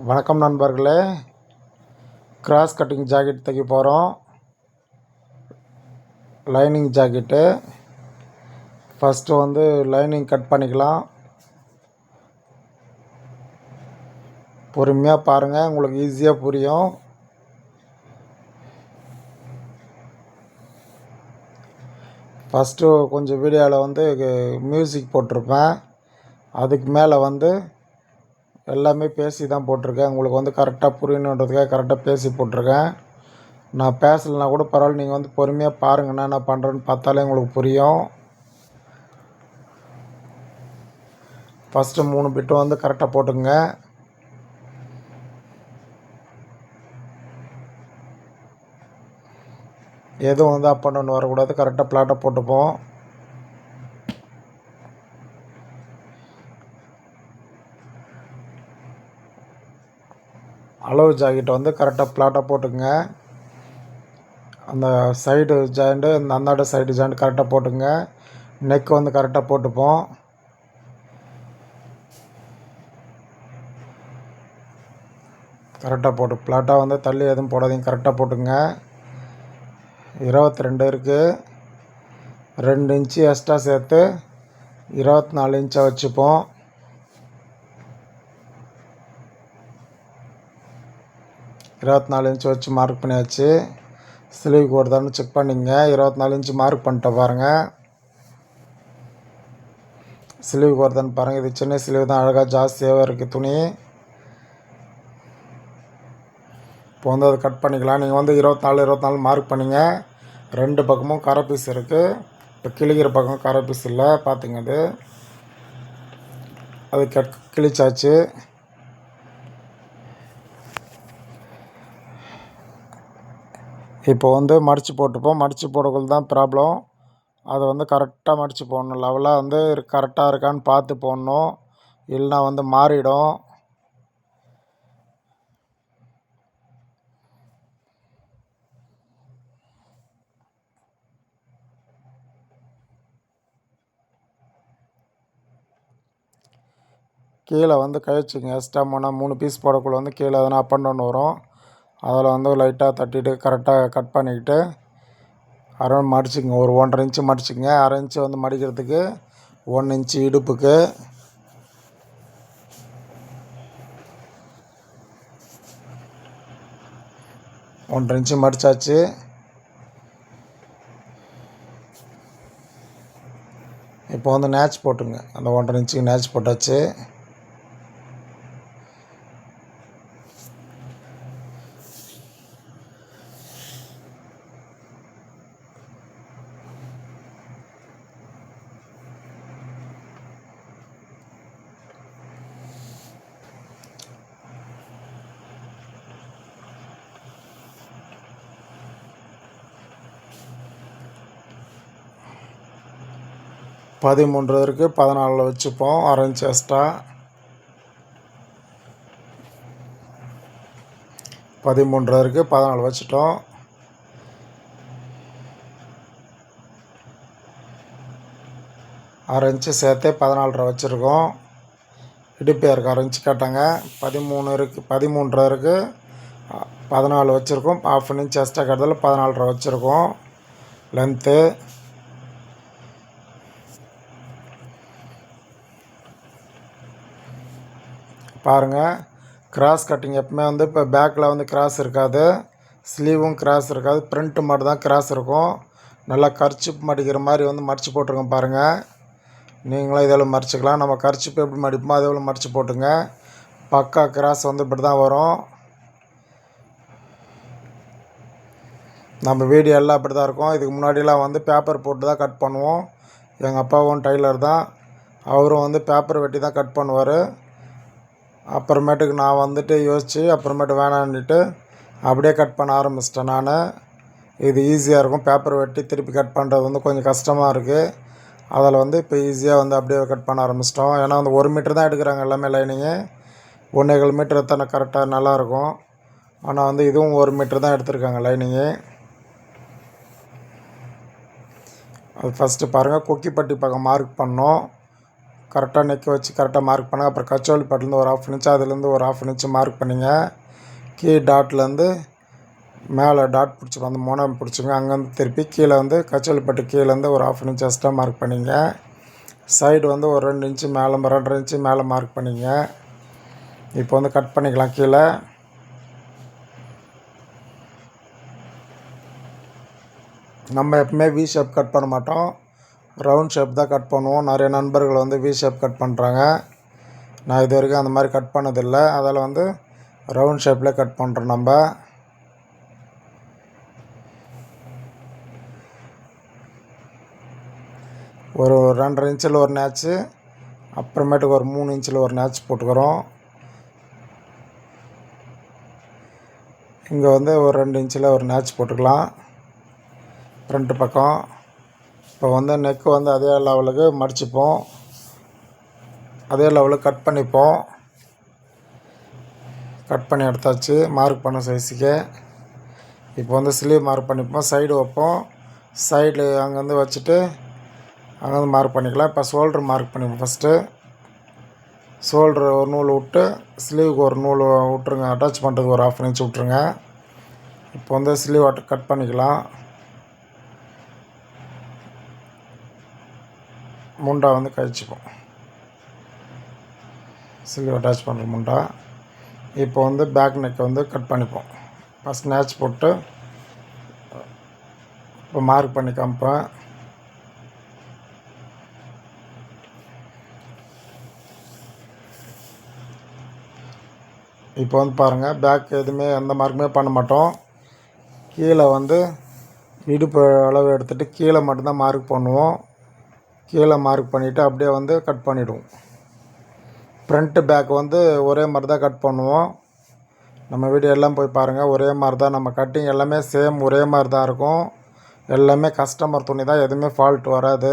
வணக்கம் நண்பர்களே. Cross cutting jacket தைக்க போகிறோம் லைனிங் ஜாக்கெட்டு ஃபஸ்ட்டு வந்து லைனிங் கட் பண்ணிக்கலாம். பொறுமையாக பாருங்கள் உங்களுக்கு ஈஸியாக புரியும். ஃபஸ்ட்டு கொஞ்சம் வீடியோவில் வந்து மியூசிக் போட்டிருப்பேன். அதுக்கு மேலே வந்து எல்லாமே பேசி தான் போட்டிருக்கேன். உங்களுக்கு வந்து கரெக்டாக புரியணுன்றதுக்காக கரெக்டாக பேசி போட்டிருக்கேன். நான் பேசலைனா கூட பரவாயில்ல நீங்கள் வந்து பொறுமையாக பாருங்கள் நான் என்ன பண்ணுறேன்னு பார்த்தாலே உங்களுக்கு புரியும். ஃபஸ்ட்டு மூணு பிட்டும் வந்து கரெக்டாக போட்டுங்க எதுவும் வந்து அப் அண்ட் டவுன் வரக்கூடாது கரெக்டாக பிளாட்டை போட்டுப்போம். அளவு ஜாக்கெட்டை வந்து கரெக்டாக பிளாட்டாக போட்டுங்க அந்த சைடு ஜாயிண்ட்டு இந்த அந்தாண்ட சைடு ஜாயிண்ட் கரெக்டாக போட்டுங்க நெக் வந்து கரெக்டாக போட்டுப்போம். கரெக்டாக போட்டு ப்ளாட்டாக வந்து தள்ளி எதுவும் போடாதீங்க கரெக்டாக போட்டுங்க இருபத்தி ரெண்டு இருக்குது ரெண்டு இன்ச்சு எக்ஸ்ட்ரா சேர்த்து இருபத்தி நாலு இன்ச்சாக வச்சுப்போம். இருபத்தி நாலு இன்ச்சு வச்சு மார்க் பண்ணியாச்சு. ஸ்லீவுக்கு வருதான்னு செக் பண்ணிங்க. இருபத்தி நாலு இன்ச்சு மார்க் பண்ணிட்ட பாருங்கள் ஸ்லீவுக்கு வருதான்னு பாருங்கள் இது சின்ன ஸ்லீவ் தான். அழகாக ஜாஸ்தியாகவே இருக்குது துணி. இப்போ வந்து அதை கட் பண்ணிக்கலாம். நீங்கள் வந்து இருபத்தி நாலு இருபத்தி நாலு மார்க் பண்ணிங்க. ரெண்டு பக்கமும் கரை பீஸ் இருக்குது இப்போ கிழிக்கிற பக்கம் கரை பீஸ் இல்லை. பார்த்துங்க அது. அது கட் கிழிச்சாச்சு. இப்போ வந்து மடித்து போட்டுப்போம். மடித்து போடக்குள்ள தான் ப்ராப்ளம் அதை வந்து கரெக்டாக மடித்து போடணும். லெவலாக வந்து கரெக்டாக இருக்கான்னு பார்த்து போடணும். இல்லைனா வந்து மாறிடும். கீழே வந்து கை எஸ்டாம் எக்ஸ்ட்ரா போனால் மூணு பீஸ் போடக்குள்ள வந்து கீழே எதனா அப் அண்ட் டவுன் வரும். அதில் வந்து லைட்டாக தட்டிட்டு கரெக்டாக கட் பண்ணிக்கிட்டு அரௌண்ட் மடிச்சுக்கங்க. ஒரு ஒன்றரை இன்ச்சு மடிச்சுக்கங்க. அரை இன்ச்சு வந்து மடிக்கிறதுக்கு ஒன்று இன்ச்சு இடுப்புக்கு. ஒன்றரை இன்ச்சு மடித்தாச்சு இப்போ வந்து நேச் போட்டுங்க. அந்த ஒன்றரை இன்ச்சுக்கு நேச் போட்டாச்சு. பதிமூன்று இருக்குது பதினாலில் வச்சுப்போம். ஆரஞ்ச் இன்ச் எக்ஸ்ட்ரா பதிமூன்று இருக்குது பதினாலு வச்சுட்டோம். ஆரஞ்சு சேர்த்தே சேர்த்து பதினாலரை வச்சுருக்கோம். இடுப்பேருக்கு அரை ஆரஞ்சு கேட்டாங்க. பதிமூணு இருக்குது பதிமூன்றரை இருக்குது பதினாலு வச்சுருக்கோம். ஆஃப் அன் இன்ச் எக்ஸ்ட்ரா கட்டுறதுல பதினாலரை வச்சுருக்கோம். லென்த்து பாருங்கள் கிராஸ் கட்டிங் எப்பவுமே வந்து இப்போ பேக்கில் வந்து கிராஸ் இருக்காது. ஸ்லீவும் கிராஸ் இருக்காது. ப்ரிண்ட்டு மட்டும் தான் கிராஸ் இருக்கும். நல்லா கர்ச்சிப் மடிக்கிற மாதிரி வந்து மடித்து போட்டிருக்கோம் பாருங்கள் நீங்களும் இதில் மடிச்சுக்கலாம். நம்ம கர்ச்சிப்பு எப்படி மடிப்போமோ அதே போல் மடித்து போட்டுங்க. பக்கா கிராஸ் வந்து இப்படி தான் வரும். நம்ம வீடியோ எல்லாம் அப்படி தான் இருக்கும். இதுக்கு முன்னாடிலாம் வந்து பேப்பர் போட்டு தான் கட் பண்ணுவோம். எங்கள் அப்பாவும் டைலர் தான். அவரும் வந்து பேப்பர் வெட்டி தான் கட் பண்ணுவார். அப்புறமேட்டுக்கு நான் வந்துட்டு யோசித்து அப்புறமேட்டு வேணான்னுட்டு அப்படியே கட் பண்ண ஆரம்பிச்சிட்டேன் நான். இது ஈஸியாக இருக்கும். பேப்பர் வெட்டி திருப்பி கட் பண்ணுறது வந்து கொஞ்சம் கஷ்டமாக இருக்குது அதில் வந்து இப்போ ஈஸியாக வந்து அப்படியே கட் பண்ண ஆரம்பிச்சிட்டோம். ஏன்னா வந்து ஒரு மீட்டர் தான் எடுக்கிறாங்க எல்லாமே லைனிங்கு ஒன்றேகால் மீட்டர் எத்தனை கரெக்டாக நல்லாயிருக்கும் ஆனால் வந்து இதுவும் ஒரு மீட்டர் தான் எடுத்திருக்காங்க லைனிங்கு அது ஃபஸ்ட்டு பாருங்கள் கொக்கிப்பட்டி பக்கம் மார்க் பண்ணோம். கரெக்டாக நிற்க வச்சு கரெக்டாக மார்க் பண்ணுங்க. அப்புறம் கச்சோலி பட்டிலேருந்து ஒரு ஆஃப் இன்ச்சு அதுலேருந்து ஒரு ஆஃப் இன்ச்சு மார்க் பண்ணிங்க. கீ டாட்லேருந்து மேலே டாட் பிடிச்சி அந்த முனை பிடிச்சிங்க அங்கேருந்து திருப்பி கீழே வந்து கச்சோலி பட்டு கீழேருந்து ஒரு ஆஃப் இன்ச் எக்ஸ்ட்ரா மார்க் பண்ணிங்க. சைடு வந்து ஒரு ரெண்டு இன்ச்சு மேலே ரெண்டரை இன்ச்சு மேலே மார்க் பண்ணிங்க. இப்போ வந்து கட் பண்ணிக்கலாம் கீழே. நம்ம எப்பவுமே வி ஷேப் கட் பண்ண மாட்டோம். ரவுண்ட் ஷேப் தான் கட் பண்ணுவோம். நிறைய நண்பர்கள் வந்து வி ஷேப் கட் பண்ணுறாங்க நான் இது வரைக்கும் அந்த மாதிரி கட் பண்ணதில்லை. அதில் வந்து ரவுண்ட் ஷேப்பில் கட் பண்ணுறோம் நம்ம. ஒரு ரெண்டரை இன்ச்சில் ஒரு நேச்சு அப்புறமேட்டுக்கு ஒரு மூணு இன்ச்சில் ஒரு நேச்சு போட்டுக்கிறோம். இங்கே வந்து ஒரு ரெண்டு இன்ச்சில் ஒரு நேச்சு போட்டுக்கலாம். ஃப்ரண்ட்டு பக்கம். இப்போ வந்து நெக்கு வந்து அதே லெவலுக்கு மடிச்சுப்போம். அதே லெவலுக்கு கட் பண்ணிப்போம். கட் பண்ணி எடுத்தாச்சு. மார்க் பண்ண சைஸுக்கு இப்போ வந்து ஸ்லீவ் மார்க் பண்ணிப்போம். சைடு வைப்போம். சைடு அங்கேருந்து வச்சுட்டு அங்கேருந்து மார்க் பண்ணிக்கலாம். இப்போ ஷோல்ட்ரு மார்க் பண்ணிப்போம் ஃபஸ்ட்டு ஷோல்ட்ரு ஒரு நூல் விட்டு ஸ்லீவுக்கு ஒரு நூல் விட்ருங்க அட்டாச் பண்ணுறதுக்கு ஒரு ஆஃப் இன்ச் விட்ருங்க இப்போ வந்து ஸ்லீவ் கட் பண்ணிக்கலாம். முண்டா வந்து கழிச்சுப்போம். சில்வர் அட்டாச் பண்ணுற முண்டா. இப்போ வந்து பேக் நெக்கை வந்து கட் பண்ணிப்போம். ஃபஸ்ட் நேச் போட்டு இப்போ மார்க் பண்ணி காமிப்பேன் இப்போ வந்து பாருங்கள் பேக் எதுவுமே எந்த மார்க்குமே பண்ண மாட்டோம். கீழே வந்து இடுப்பு அளவு எடுத்துகிட்டு கீழே மட்டும்தான் மார்க் பண்ணுவோம். கீழே மார்க் பண்ணிவிட்டு அப்படியே வந்து கட் பண்ணிவிடுவோம் ஃப்ரண்ட்டு பேக் வந்து ஒரே மாதிரி தான் கட் பண்ணுவோம். நம்ம வீடியோ எல்லாம் போய் பாருங்கள் ஒரே மாதிரி தான் நம்ம கட்டிங் எல்லாமே சேம் ஒரே மாதிரி தான் இருக்கும். எல்லாமே கஸ்டமர் துணி தான் எதுவுமே ஃபால்ட் வராது.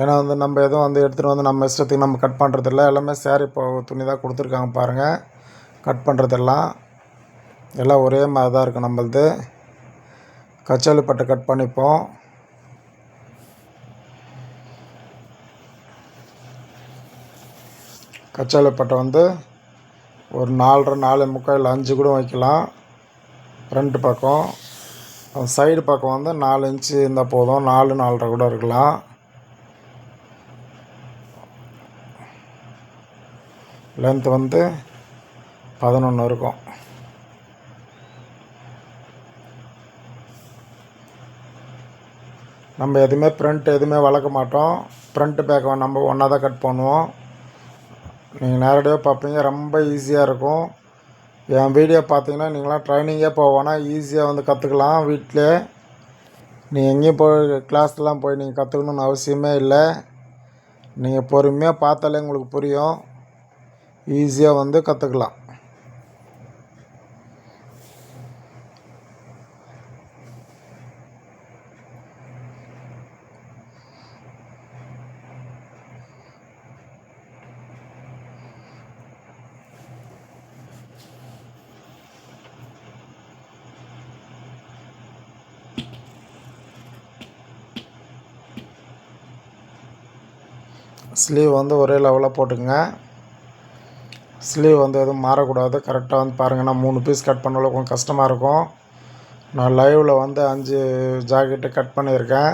ஏன்னா வந்து நம்ம எதுவும் வந்து எடுத்துகிட்டு வந்து நம்ம இஷ்டத்துக்கு நம்ம கட் பண்ணுறதில்ல எல்லாமே சேரீ இப்போ துணி தான் கொடுத்துருக்காங்க பாருங்கள் கட் பண்ணுறதெல்லாம் எல்லாம் ஒரே மாதிரி தான் இருக்கும் நம்மளது. கச்சாலி பட்டு கட் பண்ணிப்போம். கச்சாலி வந்து ஒரு நாலரை நாலு முக்கால் அஞ்சு கூட வைக்கலாம். ஃப்ரண்ட்டு பக்கம். சைடு பக்கம் வந்து நாலு இன்ச்சு இருந்தால் போதும். நாலு நாலரை கூட இருக்கலாம். லென்த் வந்து பதினொன்று இருக்கும். நம்ம எதுவுமே ஃப்ரண்ட் எதுவுமே வளர்க்க மாட்டோம். ஃப்ரண்ட்டு பேக்கை நம்ம ஒன்றா தான் கட் பண்ணுவோம். நீங்கள் நேரடியாக பார்ப்பீங்க ரொம்ப ஈஸியாக இருக்கும். என் வீடியோ பார்த்தீங்கன்னா நீங்களாம் ட்ரைனிங்கே போவோன்னா ஈஸியாக வந்து கற்றுக்கலாம் வீட்டிலே நீ எங்கேயும் போய் கிளாஸ்லாம் போய் நீங்கள் கற்றுக்கணுன்னு அவசியமே இல்லை. நீங்கள் பொறுமையாக பார்த்தாலே உங்களுக்கு புரியும். ஈஸியாக வந்து கற்றுக்கலாம் ஸ்லீவ் வந்து ஒரே லெவலாக போட்டுக்கங்க. ஸ்லீவ் வந்து எதுவும் மாறக்கூடாது. கரெக்டாக வந்து பாருங்கள் நான் மூணு பீஸ் கட் பண்ணல கொஞ்சம் கஷ்டமாக இருக்கும். நான் லைவில் வந்து அஞ்சு ஜாக்கெட்டு கட் பண்ணியிருக்கேன்.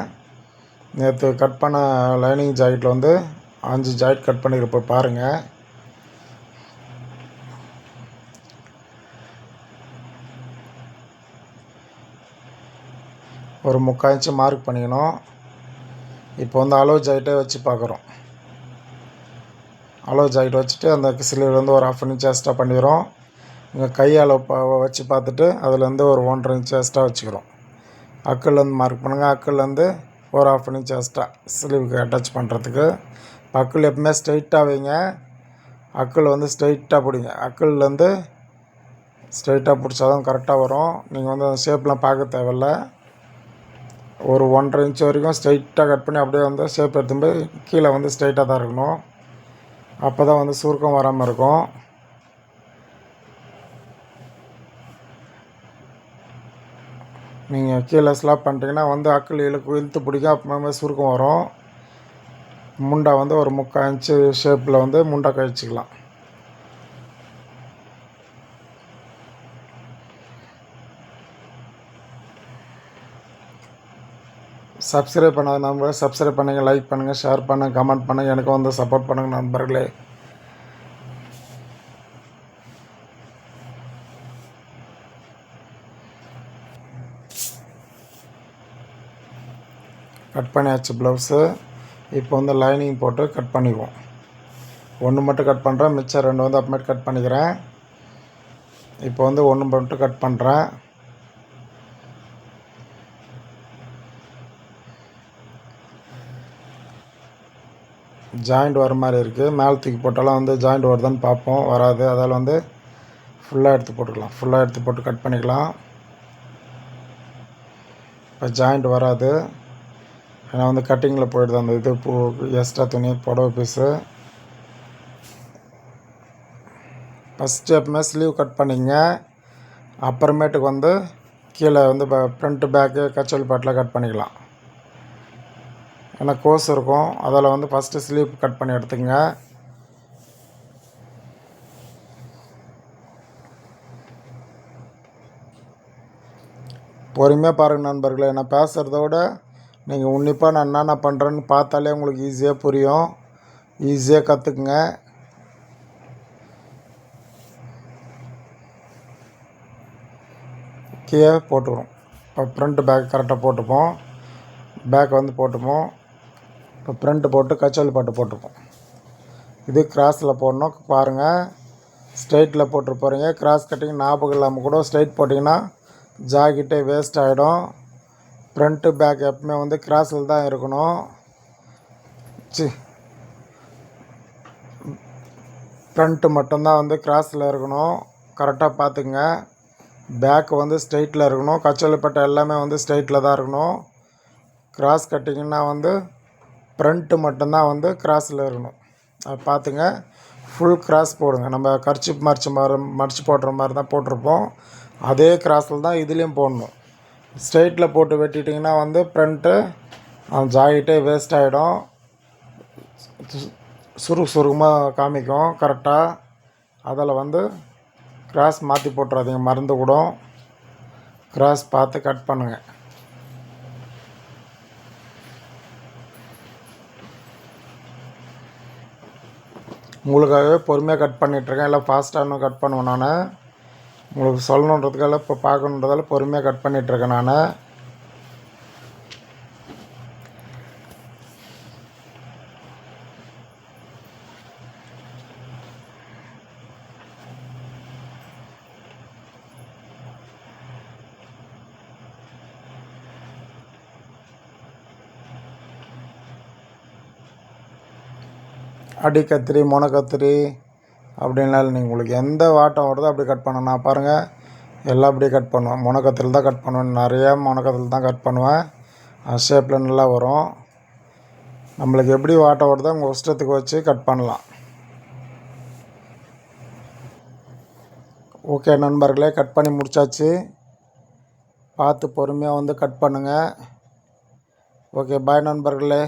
நேற்று கட் பண்ண லைனிங் ஜாக்கெட்டில் வந்து அஞ்சு ஜாக்கெட் கட் பண்ணியிருப்பேன் பாருங்கள் ஒரு முக்கால் இன்ச்சு மார்க் பண்ணிக்கணும். இப்போ வந்து அளவு ஜாக்கெட்டே வச்சு பார்க்குறோம். அலோ ஜாக்கெட் வச்சுட்டு அந்த சிலிலேருந்து ஒரு ஆஃப் இன்ச் எக்ஸ்ட்ரா பண்ணிக்கிறோம் இங்கே கையால் வச்சு பார்த்துட்டு அதுலேருந்து ஒரு ஒன்றரை இன்ச் எக்ஸ்ட்ரா வச்சுக்கிறோம். அக்கல்லேருந்து மார்க் பண்ணுங்கள் அக்கல்லேருந்து ஒரு ஆஃப் இன்ச் எக்ஸ்ட்ரா ஸ்லீவுக்கு அட்டாச் பண்ணுறதுக்கு அக்கல் எப்பவுமே ஸ்ட்ரைட்டாக வைங்க. அக்கல் வந்து ஸ்ட்ரைட்டாக பிடிங்க. அக்கல்லேருந்து ஸ்ட்ரைட்டாக பிடிச்சா தான் கரெக்டாக வரும். நீங்கள் வந்து அந்த ஷேப்லாம் பார்க்க தேவையில்ல. ஒரு ஒன்றரை இன்ச் வரைக்கும் ஸ்ட்ரைட்டாக கட் பண்ணி அப்படியே வந்து ஷேப் எடுத்துன்னு போய் கீழே வந்து ஸ்ட்ரைட்டாக தான் இருக்கணும். அப்போ தான் வந்து சுருக்கம் வராமல் இருக்கும். நீங்கள் கீழே ஸ்லாப் பண்ணிட்டீங்கன்னா வந்து அக்கிள் இழுக்கு இழுத்து பிடிக்கும் அப்புறமே சுருக்கம் வரும். முண்டை வந்து ஒரு முக்கால் இன்ச்சு ஷேப்பில் வந்து முண்டை கழிச்சிக்கலாம். சப்ஸ்கிரைப் பண்ணாத நண்பர்களே சப்ஸ்கிரைப் பண்ணுங்கள் லைக் பண்ணுங்கள் ஷேர் பண்ணுங்கள் கமெண்ட் பண்ணுங்கள் எனக்கு வந்து சப்போர்ட் பண்ணுங்கள் நண்பர்களே. கட் பண்ணியாச்சு ப்ளவுஸு இப்போ வந்து லைனிங் போட்டு கட் பண்ணிக்குவோம் ஒன்று மட்டும் கட் பண்ணுறேன் மிச்சம் ரெண்டு வந்து அப்புறமேட்டு கட் பண்ணிக்கிறேன். இப்போ வந்து ஒன்று மட்டும் கட் பண்ணுறேன் ஜாயிண்ட் வர மாதிரி இருக்குது மேலே தூக்கி போட்டாலும் வந்து ஜாயிண்ட் வருதான்னு பார்ப்போம். வராது. அதால் வந்து ஃபுல்லாக எடுத்து போட்டுக்கலாம். ஃபுல்லாக எடுத்து போட்டு கட் பண்ணிக்கலாம். இப்போ ஜாயிண்ட் வராது. ஏன்னா வந்து கட்டிங்கில் போயிடுது. அந்த இது பூ எக்ஸ்ட்ரா துணி புடவை பீஸு ஃபஸ்ட்டு எப்பவுமே ஸ்லீவ் கட் பண்ணிங்க. அப்புறமேட்டுக்கு வந்து கீழே வந்து ஃப்ரண்ட்டு பேக்கு கச்சல் பாட்டில் கட் பண்ணிக்கலாம். ஏன்னா கோஸ் இருக்கும். அதில் வந்து ஃபஸ்ட்டு ஸ்லீப் கட் பண்ணி எடுத்துங்க பொறுமையாக பாருங்கள் நண்பர்களே நான் பேசுகிறத விட நீங்கள் உன்னிப்பாக நான் என்னென்ன பண்ணுறேன்னு பார்த்தாலே உங்களுக்கு ஈஸியாக புரியும். ஈஸியாக கற்றுக்குங்க கீழே போட்டுக்கிறோம் இப்போ ஃப்ரண்ட்டு பேக் கரெக்டாக போட்டுப்போம். பேக் வந்து போட்டுப்போம். இப்போ ப்ரிண்ட் போட்டு கச்சோலி பாட்டு போட்டுப்போம் இது கிராஸில் போடணும். பாருங்கள் ஸ்ட்ரைட்டில் போட்டு போகிறீங்க கிராஸ் கட்டிங் ஞாபகம் இல்லாமல் கூட ஸ்ட்ரைட் போட்டிங்கன்னா ஜாக்கெட்டே வேஸ்ட் ஆகிடும் ஃப்ரண்ட்டு பேக் எப்பவுமே வந்து கிராஸில் தான் இருக்கணும். சி. ஃப்ரண்ட்டு மட்டும்தான் வந்து கிராஸில் இருக்கணும். கரெக்டாக பார்த்துங்க பேக் வந்து ஸ்ட்ரைட்டில் இருக்கணும். கச்சல்பட்டை எல்லாமே வந்து ஸ்ட்ரைட்டில் தான் இருக்கணும். கிராஸ் கட்டிங்கன்னா வந்து ஃப்ரண்ட்டு மட்டும்தான் வந்து கிராஸில் இருக்கணும். அது பார்த்துங்க ஃபுல் கிராஸ் போடுங்க. நம்ம கர்ச்சி மடிச்சு மாதிரி மடிச்சு போடுற மாதிரி தான் போட்டிருப்போம். அதே கிராஸில் தான் இதுலேயும் போடணும். ஸ்ட்ரெயிட்டில் போட்டு வெட்டிட்டிங்கன்னா வந்து ஃப்ரண்ட்டு ஜாக்கெட்டே வேஸ்ட் ஆகிடும் சுருக்கு சுருக்கமாக காமிக்கும். கரெக்டாக அதில் வந்து கிராஸ் மாற்றி போட்டுறாதீங்க. மறந்து கூட. கிராஸ் பார்த்து கட் பண்ணுங்கள் உங்களுக்காகவே பொறுமையாக கட் பண்ணிகிட்ருக்கேன் எல்லாம் ஃபாஸ்ட்டாக இன்னும் கட் பண்ணுவேன் நான். உங்களுக்கு சொல்லணுன்றதுக்காக இப்போ பார்க்கணுன்றதால பொறுமையாக கட் பண்ணிகிட்ருக்கேன் நான். அடி கத்திரி முனை கத்திரி அப்படின்லாம் இல்லை நீங்கள் உங்களுக்கு எந்த வாட்டம் வருதோ அப்படி கட் பண்ணணும் நான் பாருங்கள் எல்லாம் அப்படியே கட் பண்ணுவேன். முனக்கத்தில் தான் கட் பண்ணுவேன். நிறையா முனக்கத்தில் தான் கட் பண்ணுவேன். ஷேப்பில் நல்லா வரும். நம்மளுக்கு எப்படி வாட்டம் வருதோ உங்கள் இஷ்டத்துக்கு வச்சு கட் பண்ணலாம். ஓகே நண்பர்களே கட் பண்ணி முடிச்சாச்சு. பார்த்து பொறுமையாக வந்து கட் பண்ணுங்கள் ஓகே பாய் நண்பர்களே.